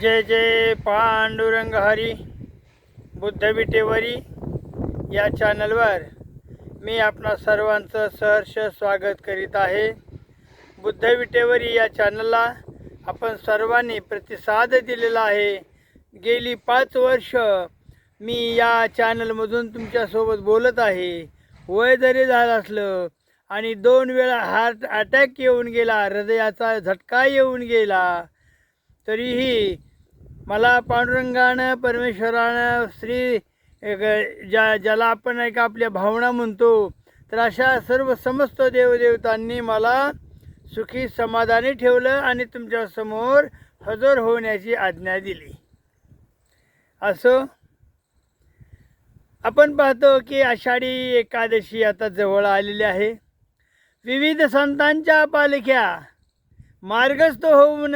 जय जय पांडुरंग हरी बुद्ध विटेवरी या चॅनलवर मी आपणा सर्वांचं सहर्ष स्वागत करीत आहे. बुद्ध विटेवरी या चॅनलला आपण सर्वांनी प्रतिसाद दिलेला आहे. गेली पाच वर्ष मी या चॅनलमधून तुमच्यासोबत बोलत आहे. वय जरी झालं असलं आणि दोन वेळा हार्ट अटॅक येऊन गेला हृदयाचा झटका येऊन गेला तरीही मला पांडुरंगानं परमेश्वरानं श्री ज्या ज्याला आपण एक आपल्या भावना म्हणतो तर अशा सर्व समस्त देवदेवतांनी मला सुखी समाधानी ठेवलं आणि तुमच्यासमोर हजर होण्याची आज्ञा दिली. असो आपण पाहतो की आषाढी एकादशी आता जवळ आलेली आहे. विविध संतांच्या पालख्या मार्गस्थ होऊन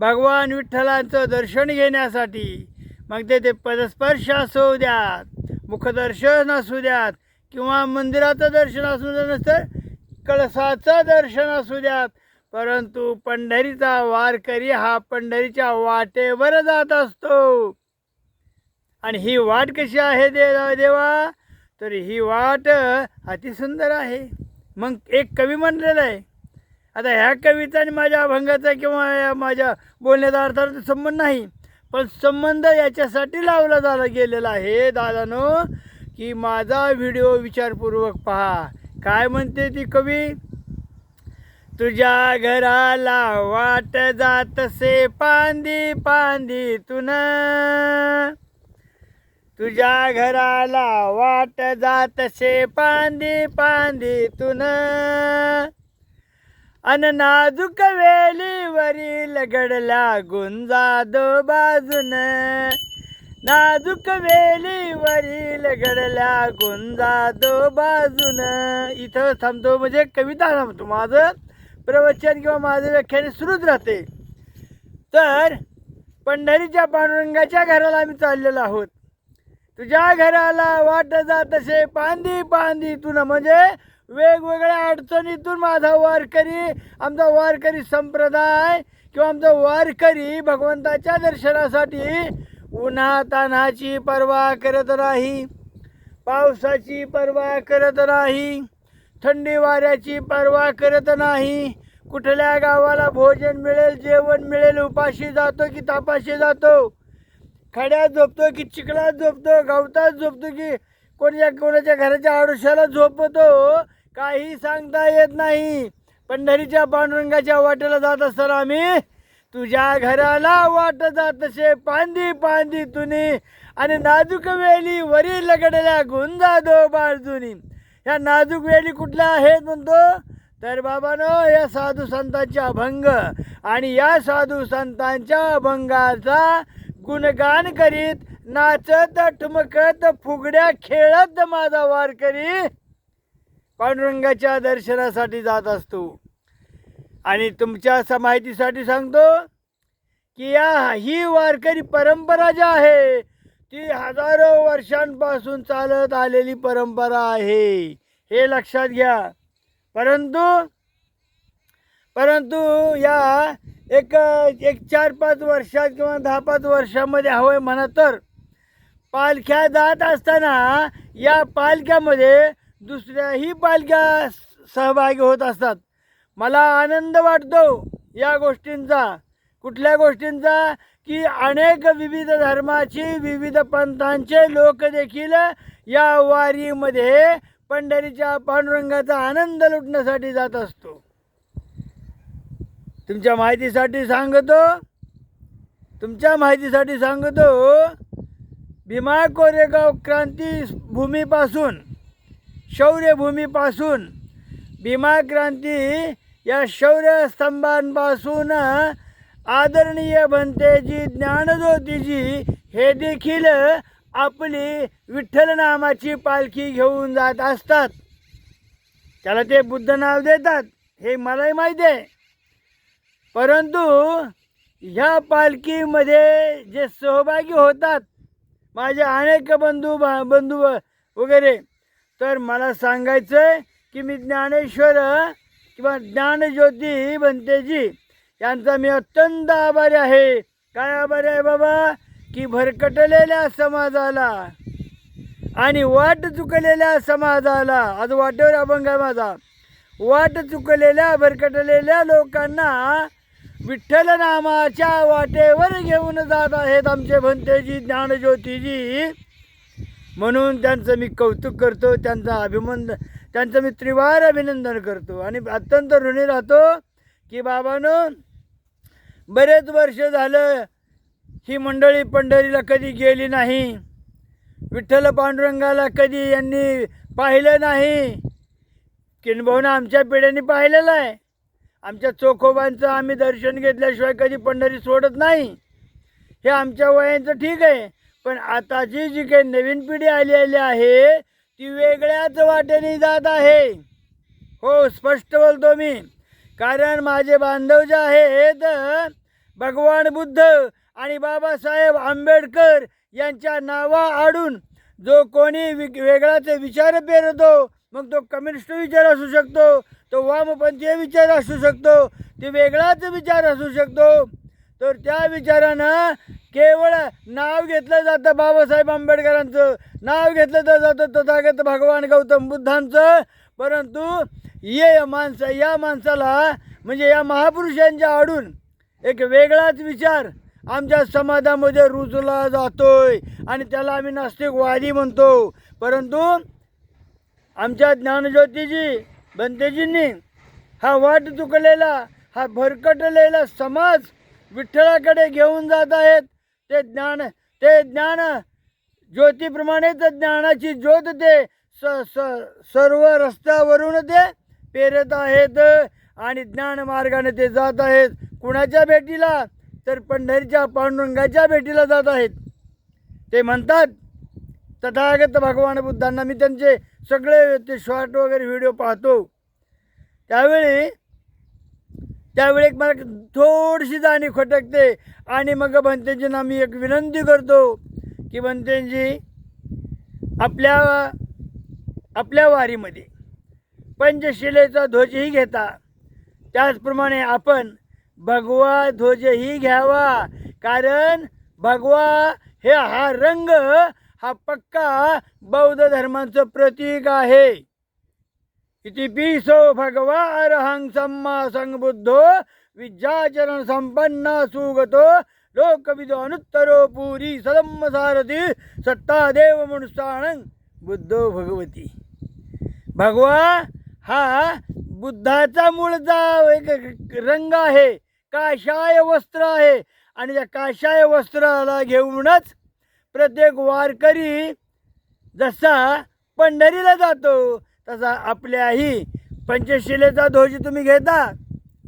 भगवान विठ्ठलांचं दर्शन घेण्यासाठी. मग ते ते पदस्पर्श असू द्यात मुखदर्शन असू द्यात किंवा मंदिराचं दर्शन असू द्या नसतं कळसाचं दर्शन असू द्यात. परंतु पंढरीचा वारकरी हा पंढरीच्या वाटेवर जात असतो. आणि ही वाट कशी आहे दे देवा? तर ही वाट अतिसुंदर आहे. मग एक कवी म्हणलेलं आहे आता ह्या कविता आणि माझ्या अभंगाचा किंवा या माझ्या बोलण्याचा अर्थाचा संबंध नाही पण संबंध याच्यासाठी लावला झाला गेलेला आहे. दादानो की माझा व्हिडिओ विचारपूर्वक पहा. काय म्हणते ती कवी? तुझ्या घराला वाट जातसे पांदी पांदी तुन. तुझ्या घराला वाट जातसे पांदी पांदी तुन. अन नाजूक वेलीवरील घडला गुंजादो बाजून. नाजूक वेलीवरील घडल्या गुंजादो बाजून. इथं थांबतो म्हणजे कविता थांबतो. माझं प्रवचन किंवा माझं व्याख्यान सुरूच राहते. तर पंढरीच्या पांडुरंगाच्या घराला आम्ही चाललेलो आहोत. तुझ्या घराला वाट जात असे पांदी पांदी तुन म्हणजे वेगवेगळ्या अडचणीतून माझा वारकरी आमचा वारकरी संप्रदाय किंवा आमचा वारकरी भगवंताच्या दर्शनासाठी उन्हा तान्हाची पर्वा करत नाही पावसाची पर्वा करत नाही थंडी वाऱ्याची पर्वा करत नाही. कुठल्या गावाला भोजन मिळेल जेवण मिळेल उपाशी जातो की तापाशी जातो? खड्यात झोपतो की चिखलात झोपतो गवतात झोपतो की कोणाच्या कोणाच्या घराच्या आडोशाला झोपतो काही सांगता येत नाही. पंढरीच्या पांडुरंगाच्या वाटेला जात असताना आम्ही तुझ्या घराला वाट जात असे पांदी पांदी तुनी. आणि नाजूक वेली वरी लगडल्या गुंजा दो बाळजुनी ह्या नाजूक वेली कुठल्या आहेत म्हणतो? तर बाबानो या साधू संतांच्या अभंग. आणि या साधू संतांच्या अभंगाचा गुणगान करीत नाचत ठुमकत फुगड्या खेळत माझा वारकरी पांडुरंगाच्या दर्शनासाठी जात असतो. आणि तुमच्या माहितीसाठी सांगतो की या ही वारकरी परंपरा जी आहे ती हजारो वर्षांपासून चालत आलेली परंपरा आहे. हे लक्षात घ्या. परंतु परंतु या एक एक चार पाच वर्षात किंवा दहा पाच वर्षामध्ये हवं आहे म्हणा तर पालख्या जात असताना या पालख्यामध्ये दुसऱ्याही पालख्या सहभागी होत असतात. मला आनंद वाटतो या गोष्टींचा. कुठल्या गोष्टींचा? की अनेक विविध धर्माची विविध पंथांचे लोक देखील या वारीमध्ये पंढरीच्या पांडुरंगाचा आनंद लुटण्यासाठी जात असतो. तुमच्या माहितीसाठी सांगतो. तुमच्या माहितीसाठी सांगतो. भीमा कोरेगाव क्रांती भूमीपासून शौर्यभूमीपासून भीमा क्रांती या शौर्यस्तंभांपासून आदरणीय भंतेजी ज्ञानज्योतीजी हे देखील आपली विठ्ठल नामाची पालखी घेऊन जात असतात. त्याला ते बुद्ध नाव देतात. हे मलाही माहिती आहे. परंतु ह्या पालखीमध्ये जे सहभागी होतात माझे अनेक बंधू बा- बंधू वगैरे तर मला सांगायचं आहे की मी ज्ञानेश्वर किंवा ज्ञानज्योती बनतेजी यांचा मी अत्यंत आभारी आहे. काय आभारी आहे बाबा? की भरकटलेल्या समाजाला आणि वाट चुकलेल्या समाजाला आज वाटेवर अभंग आहे माझा वाट चुकलेल्या भरकटलेल्या लोकांना विठ्ठल नामाच्या वाटेवर घेऊन जात आहेत आमचे भंतेजी ज्ञानज्योतीजी. म्हणून त्यांचं मी कौतुक करतो त्यांचा अभिमन त्यांचं मी त्रिवार अभिनंदन करतो. आणि अत्यंत ऋणी राहतो की बाबानो बरेच वर्ष झालं ही मंडळी पंढरीला कधी गेली नाही विठ्ठल पांडुरंगाला कधी यांनी पाहिलं नाही किंबहुना आमच्या पिढ्यांनी पाहिलेलं आहे. आमच्या चोखोबांचं आम्ही दर्शन घेतल्याशिवाय कधी पंढरी सोडत नाही. हे आमच्या वयांचं ठीक आहे. पण आताची जी काही नवीन पिढी आलेली आहे ती वेगळ्याच वाटेने जात आहे. हो स्पष्ट बोलतो मी. कारण माझे बांधव जे आहेत भगवान बुद्ध आणि बाबासाहेब आंबेडकर यांच्या नावा आडून जो कोणी वेगळाचे विचार पेरतो मग तो कम्युनिस्ट विचार असू शकतो. तो वामपंथीय विचार असू शकतो ते वेगळाच विचार असू शकतो. तर त्या विचारानं केवळ नाव घेतलं जातं बाबासाहेब आंबेडकरांचं नाव घेतलं तर जातं तथागत भगवान गौतम बुद्धांचं. परंतु ये माणसं या माणसाला म्हणजे या महापुरुषांच्या आडून एक वेगळाच विचार आमच्या समाजामध्ये रुजला जातोय. आणि त्याला आम्ही नास्तिकवादी म्हणतो. परंतु आमच्या ज्ञानज्योतीजी बंतेजींनी हा वाट चुकलेला हा भरकटलेला समाज विठ्ठलाकडे घेऊन जात आहेत. ते ज्ञान ते ज्ञान ज्योतीप्रमाणेच ज्ञानाची ज्योत ते स स सर्व रस्त्यावरून ते पेरत आहेत आणि ज्ञान मार्गाने ते जात आहेत. कुणाच्या भेटीला? तर पंढरीच्या पांडुरंगाच्या भेटीला जात आहेत. ते म्हणतात तथागत भगवान बुद्धांना मी त्यांचे सगळे ते शॉर्ट वगैरे व्हिडिओ पाहतो. त्यावेळी त्यावेळी एक मला थोडीशी जाणीव खटकते. आणि मग बनतेजींना मी एक विनंती करतो की बनतेजी आपल्या आपल्या वारीमध्ये पंचशिलेचा ध्वजही घेता. त्याचप्रमाणे आपण भगवा ध्वजही घ्यावा. कारण भगवा हे हा रंग हा पक्का बौद्ध धर्माचं प्रतीक आहे. इति पिसो भगवा अरहं सम्मा संबुद्धो विद्याचरण संपन्न सुगतो लोकविदो अनुत्तरो पुरी सदम्म सारथी सत्ता देव बुद्धो भगवती. भगवा हा बुद्धाचा मूळचा एक रंग आहे काशाय वस्त्र आहे. आणि त्या काशाय वस्त्राला घेऊनच प्रत्येक वारकरी जसा पंढरीला जातो तसा आपल्याही पंचशिलेचा ध्वज तुम्ही घेता.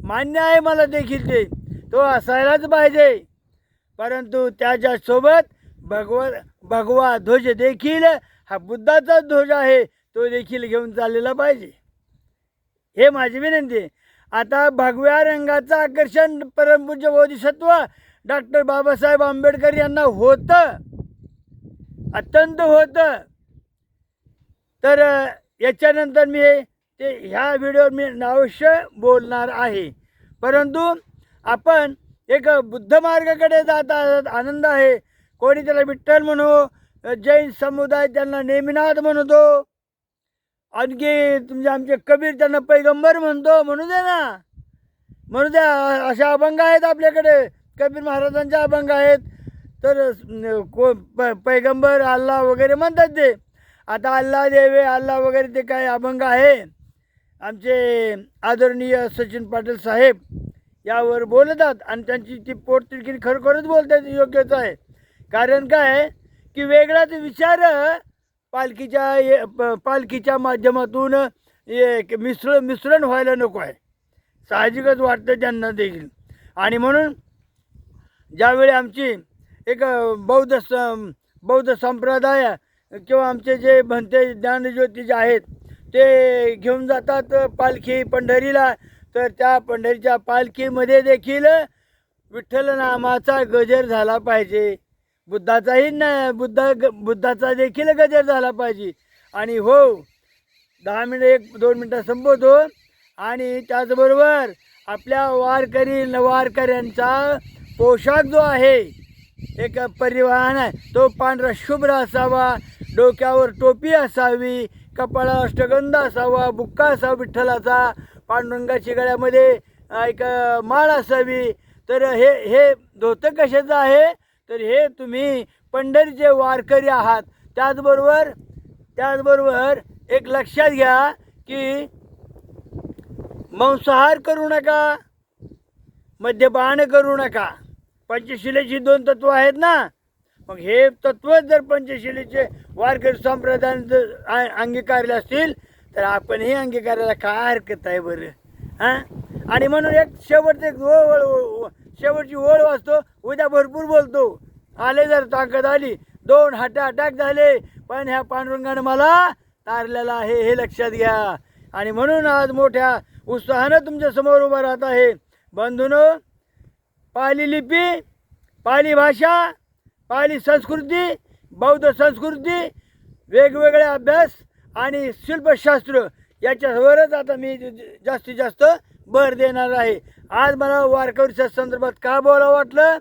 मान्य आहे मला देखील ते. तो असायलाच पाहिजे. परंतु त्याच्यासोबत भगव भगवा ध्वज देखील हा बुद्धाचा ध्वज आहे तो देखील घेऊन चाललेला पाहिजे. हे माझी विनंती आहे. आता भगव्या रंगाचं आकर्षण परमपूज्य बोधिसत्व डॉक्टर बाबासाहेब आंबेडकर यांना होतं. अत्यंत होतं. तर याच्यानंतर मी ते ह्या व्हिडिओवर मी अवश्य बोलणार आहे. परंतु आपण एक बुद्ध मार्गाकडे जात आहात आनंद आहे. कोणी त्याला विठ्ठल म्हणू जैन समुदाय त्यांना नेमिनाथ म्हणतो. आणखी तुमचे आमचे कबीर त्यांना पैगंबर म्हणतो म्हणू दे ना. म्हणू द्या अशा अभंग आहेत आपल्याकडे. कबीर महाराजांच्या अभंग आहेत. तर को प पैगंबर अल्ला वगैरे म्हणतात ते. आता अल्ला देवे अल्ला वगैरे ते काय अभंग आहे. आमचे आदरणीय सचिन पाटील साहेब यावर बोलतात आणि त्यांची ती पोटतिडकीन खरोखरच बोलतात योग्यच आहे. कारण काय? की वेगळाच विचार पालखीच्या प- पालखीच्या माध्यमातून एक मिश्र मिश्रण व्हायला नको आहे. साहजिकच वाटतं त्यांना देखील. आणि म्हणून ज्यावेळी आमची एक बौद्ध स बौद्ध संप्रदाय किंवा आमचे जे भंते ज्ञानज्योती जे आहेत ते घेऊन जातात पालखी पंढरीला. तर त्या पंढरीच्या पालखीमध्ये देखील विठ्ठल नामाचा गजर झाला पाहिजे. बुद्धाचाही ना बुद्धा ग बुद्धाचा देखील गजर झाला पाहिजे. आणि हो दहा मिनटं एक दोन मिनटं संपवतो. आणि त्याचबरोबर आपल्या वारकरी वारकऱ्यांचा पोशाख जो आहे एक परिवहन आहे. तो पांढरा शुभ्र असावा डोक्यावर टोपी असावी कपाळा अष्टगंध असावा बुक्का असावा विठ्ठलाचा. पांडुरंगाच्या गळ्यामध्ये एक माळ असावी. तर हे हे धोतं कशाचं आहे? तर हे तुम्ही पंढरीचे वारकरी आहात. त्याचबरोबर त्याचबरोबर एक लक्षात घ्या की मांसाहार करू नका मद्यपान करू नका. पंचशिलेची दोन तत्व आहेत ना? मग हे तत्व जर पंचशिलेचे वारकरी संप्रदाय जर अंगीकारले असतील तर आपणही अंगीकारायला काय हरकत आहे बरं? हां आणि म्हणून एक शेवटचे एक ओळ ओळ- शेवटची ओळ वाचतो उद्या भरपूर बोलतो. आले जर ताकद आली दोन हटा अटॅक झाले पण ह्या पांडुरंगानं मला तारलेला आहे हे लक्षात घ्या. आणि म्हणून आज मोठ्या उत्साहानं तुमच्यासमोर उभा राहत आहे. बंधून पाली लिपी पाली भाषा पाली संस्कृती बौद्ध संस्कृती वेगवेगळे अभ्यास आणि शिल्पशास्त्र याच्यावरच आता मी जास्तीत जास्त भर देणार आहे. आज मला वारकरीच्या संदर्भात का बोलावं वाटलं?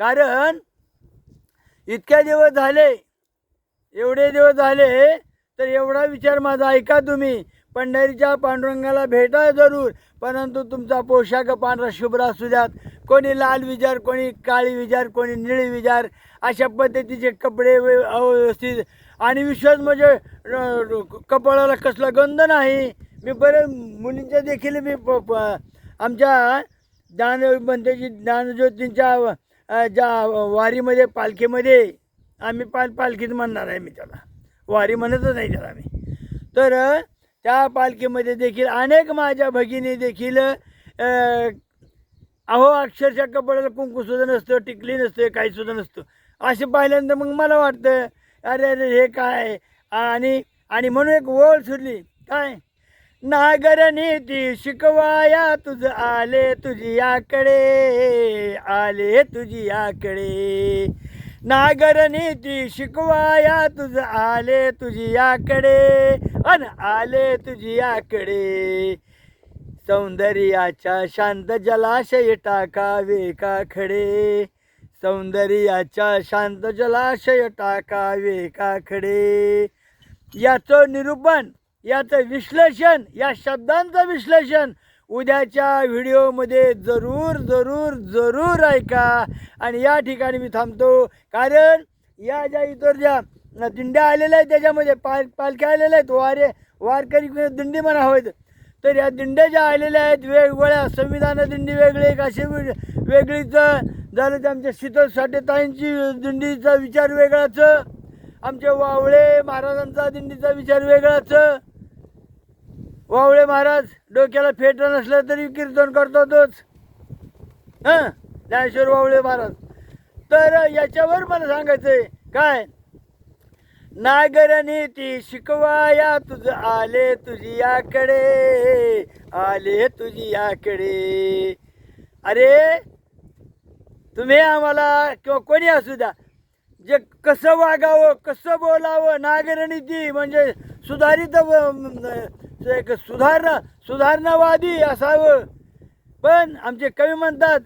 कारण इतक्या दिवस झाले एवढे दिवस झाले तर एवढा विचार माझा ऐका तुम्ही. पंढरीच्या पांडुरंगाला भेटा जरूर. परंतु तुमचा पोशाख पांढरा शुभ्र असू द्यात. कोणी लाल विचार कोणी काळी विचार कोणी निळी विचार अशा पद्धतीचे कपडे अव्यवस्थित. आणि विश्वास म्हणजे कपाळाला कसला गंध नाही. मी बरेच मुलींच्या देखील मी प- प- आमच्या ज्ञानबंधेची ज्ञानज्योतींच्या ज्या वारीमध्ये पालखीमध्ये आम्ही पाल पालखीत म्हणणार आहे मी त्याला. वारी म्हणतच नाही त्याला मी. तर त्या पालखीमध्ये देखील अनेक माझ्या भगिनी देखील अहो अक्षरशः कपड्याला कुंकूसुद्धा नसतं टिकली नसते काहीसुद्धा नसतं. असे पाहिल्यानंतर मग मला वाटतं अरे अरे हे काय? आणि आणि म्हणून एक ओळ सुरली काय? नागर नीती शिकवाया तुझ आले तुझी याकडे आले तुझी याकडे नागर शिकवाया तुझ आले तुझी याकडे अन आले तुझी याकडे. सौंदर्याच्या शांत जलाशय टाकावे का खडे? सौंदर्याच्या शांत जलाशय टाकावे का खडे? याचं निरूपण याचं विश्लेषण या शब्दांचं विश्लेषण उद्याच्या व्हिडिओमध्ये जरूर जरूर जरूर ऐका. आणि या ठिकाणी मी थांबतो. कारण या ज्या इतर ज्या दिंड्या आलेल्या आहेत त्याच्यामध्ये पाल पालख्या आलेल्या आहेत वारे वारकरी दिंडी म्हणा हवेत तर या दिंड्या ज्या आलेल्या आहेत वेगवेगळ्या संविधान दिंडी वेगळी एक अशी वे- वेगळीच झालं ते आमच्या शीतल साठेताईंची दिंडीचा विचार वेगळाच आमच्या वावळे महाराजांचा दिंडीचा विचार वेगळाच. वावळे महाराज डोक्याला फेट नसलं तरी कीर्तन करतातच. हां? ज्ञानेश्वर वावळे महाराज. तर याच्यावर मला सांगायचं आहे काय? नागर ती शिकवाया तुझ आले तुझी याकडे आले तुझी याकडे. अरे तुम्ही आम्हाला किंवा कोणी असू द्या जे कसं वागावं कसं बोलावं नागरणीती म्हणजे सुधारित एक सुधारणा सुधारणावादी असावं. पण आमचे कवी म्हणतात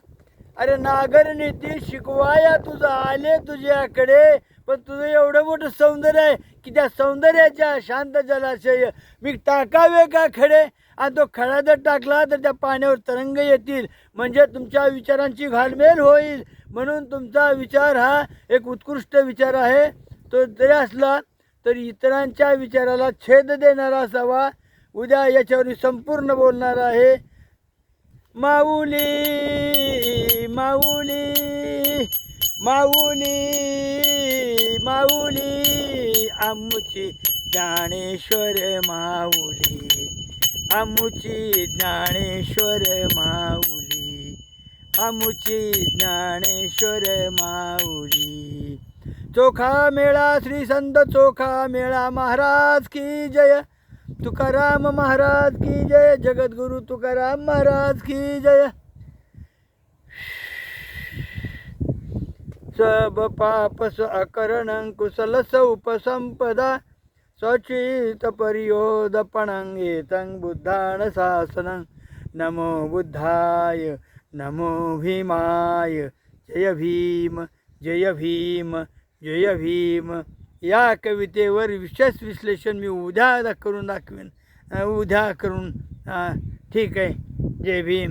अरे नागरणीती शिकवाया तुझं आले तुझ्याकडे. पण तुझं एवढं मोठं सौंदर्य आहे की त्या सौंदर्याच्या शांत जलाशय मी टाकावे का खडे? आणि तो खडा जर टाकला तर त्या पाण्यावर तरंग येतील. म्हणजे तुमच्या विचारांची घालमेल होईल. म्हणून तुमचा विचार हा एक उत्कृष्ट विचार आहे. तो जरी असला तरी इतरांच्या विचाराला छेद देणारा असावा. उद्या याच्यावर संपूर्ण बोलणार आहे. माऊली माऊली माऊली माऊली आमची ज्ञानेश्वर माऊली आमची ज्ञानेश्वर माऊली. आमुची ज्ञानेश्वर माऊली. चोखा मेळा श्री संत चोखा मेळा महाराज की जय. तुकाराम महाराज की जय जगद्गुरु तुकाराम महाराज की जय. सब पाप स अकरणं कुशल उपसंपदा सचित परियोदपणंग एतं बुद्धान शासन. नमो बुद्धाय. नमो भीमाय जय भीम जय भीम जय भीम. या कवितेवर विशेष विश्लेषण मी उद्या दा- करून दाखवेन. उद्या करून ठीक आहे. जय भीम.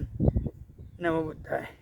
नमो बुद्धाय.